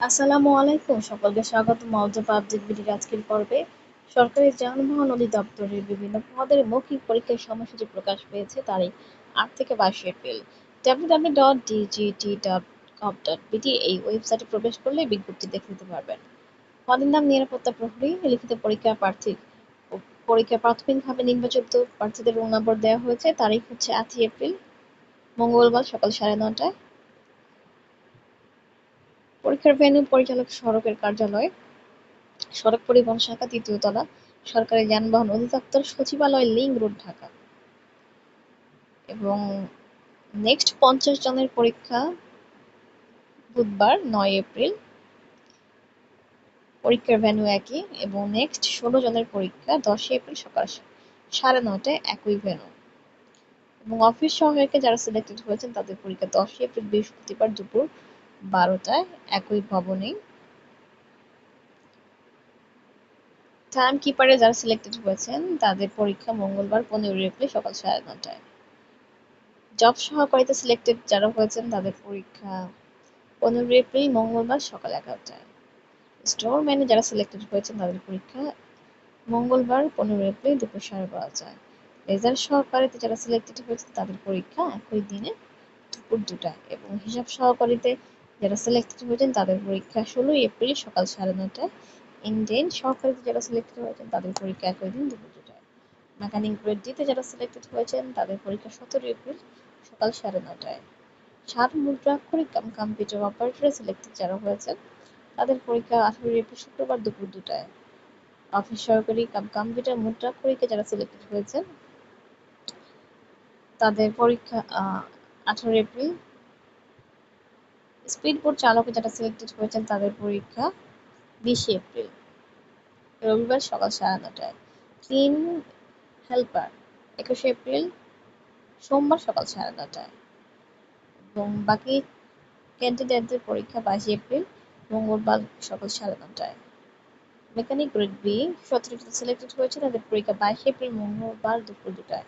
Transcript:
আসসালামু আলাইকুম, সকলকে স্বাগত মওজব আপডেট ভিডিওর আজকের পর্বে। সরকারি যানবাহন অধিদপ্তরের বিভিন্ন পদের মৌখিক পরীক্ষার সময়সূচি প্রকাশ পেয়েছে তারিখ আট থেকে বাইশে April. WWW dot DGT dot com dot BD এই ওয়েবসাইটে প্রবেশ করলে বিজ্ঞপ্তি দেখে নিতে পারবেন। পদের নাম নিরাপত্তা প্রহরী, লিখিত পরীক্ষা প্রার্থী পরীক্ষা প্রাথমিকভাবে নির্বাচিত প্রার্থীদের রোল নম্বর দেওয়া হয়েছে, তারিখ হচ্ছে আটই এপ্রিল, মঙ্গলবার সকাল সাড়ে নটায় পরীক্ষার ভেন্যু পরিচালক সড়কের কার্যালয়, সড়ক পরিবহন শাখা তৃতীয় তলা, সরকারি যানবাহন অধিদপ্তর, সচিবালয় লিংক রোড, ঢাকা। এবং নেক্সট পঞ্চাশ জনের পরীক্ষা বুধবার নয় এপ্রিল। পরীক্ষার ভেন্যু একই এবং নেক্সট ষোলো জনের পরীক্ষা দশই এপ্রিল সকাল সাড়ে নটায় একই ভেন্যু এবং অফিস সহায়কে যারা সিলেক্টেড হয়েছেন, তাদের পরীক্ষা দশই এপ্রিল বৃহস্পতিবার দুপুর বারোটায়, একই ভবনে টাইম কিপারে যারা সিলেক্টেড হয়েছেন, তাদের পরীক্ষা মঙ্গলবার পনেরোই এপ্রিল সকাল সাড়ে নটায়। জব সহকারীতে সিলেক্টেড যারা হয়েছেন, তাদের পরীক্ষা পনেরোই এপ্রিল মঙ্গলবার সকাল এগারোটায়। স্টোর ম্যানে যারা সিলেক্টেড হয়েছেন, তাদের পরীক্ষা মঙ্গলবার পনেরো এপ্রিল দুপুর সাড়ে বারোটায়। লেজার সহকারীতে যারা সিলেক্টেড হয়েছেন, তাদের পরীক্ষা একই দিনে দুপুর দুটায় এবং হিসাব সহকারীতে যারা সিলেক্টেড হয়েছেন তাদের পরীক্ষা ষোলোই এপ্রিল সকাল সাড়ে নটায় ইন্ডিয়ান সহকারীতে যারা সিলেক্টেড হয়েছেন তাদের পরীক্ষা একই দিন দুপুর দুটায় মেকানিক গ্রেড ডিতে যারা সিলেক্টেড হয়েছেন তাদের পরীক্ষা সতেরো এপ্রিল সকাল সাড়ে নটায় সাত মুদ্রাক্ষরিক কাম কম্পিউটার অপারেটরে সিলেক্টেড যারা হয়েছেন, তাদের পরীক্ষা আঠারোই এপ্রিল শুক্রবার দুপুর দুটায় অফিস সহকারী কাম কম্পিউটার মুদ্রাক্ষরিকে যারা সিলেক্টেড হয়েছেন, তাদের পরীক্ষা আঠারো এপ্রিল স্পিডবোট চালকে যারা সিলেক্টেড হয়েছেন তাদের পরীক্ষা বিশে এপ্রিল, রবিবার সকাল সাড়ে নটায়। ক্লিন হেল্পার, একুশে এপ্রিল সোমবার সকাল সাড়ে নটায়। এবং বাকি ক্যান্ডিডেটদের পরীক্ষা বাইশে এপ্রিল, মঙ্গলবার সকাল সাড়ে নটায়। মেকানিক গ্রেড বি সতেরোটি সিলেক্টেড হয়েছে তাদের পরীক্ষা বাইশে এপ্রিল, মঙ্গলবার দুপুর দুটায়।